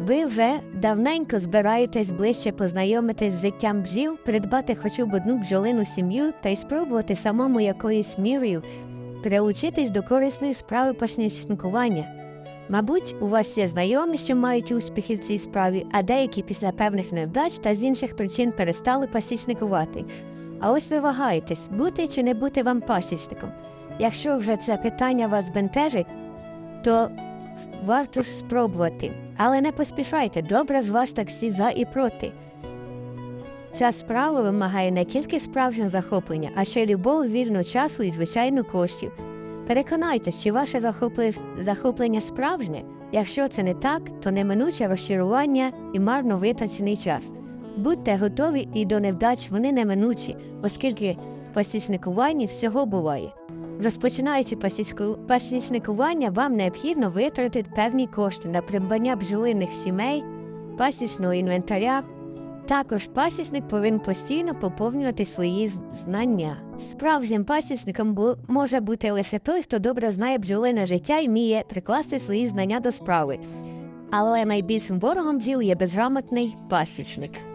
Ви вже давненько збираєтесь ближче познайомитись з життям бджіл, придбати хоча б одну бджолину сім'ю та й спробувати самому якоюсь мірою приучитись до корисної справи пасічникування. Мабуть, у вас є знайомі, що мають успіхи в цій справі, а деякі після певних невдач та з інших причин перестали пасічникувати. А ось ви вагаєтесь, бути чи не бути вам пасічником. Якщо вже це питання вас бентежить, то варто ж спробувати. Але не поспішайте, добре зважте всі за і проти. Ця справа вимагає не тільки справжнього захоплення, а ще любов, вірну часу і, звичайно, коштів. Переконайтесь, чи ваше захоплення справжнє. Якщо це не так, то неминуче розчарування і марно витрачений час. Будьте готові і до невдач вони неминучі, оскільки в пасічникуванні всього буває. Розпочинаючи пасічникування, вам необхідно витратити певні кошти на придбання бджолиних сімей, пасічного інвентаря. Також пасічник повинен постійно поповнювати свої знання. Справжнім пасічником може бути лише той, хто добре знає бджолине життя і вміє прикласти свої знання до справи. Але найбільшим ворогом бджіл є безграмотний пасічник.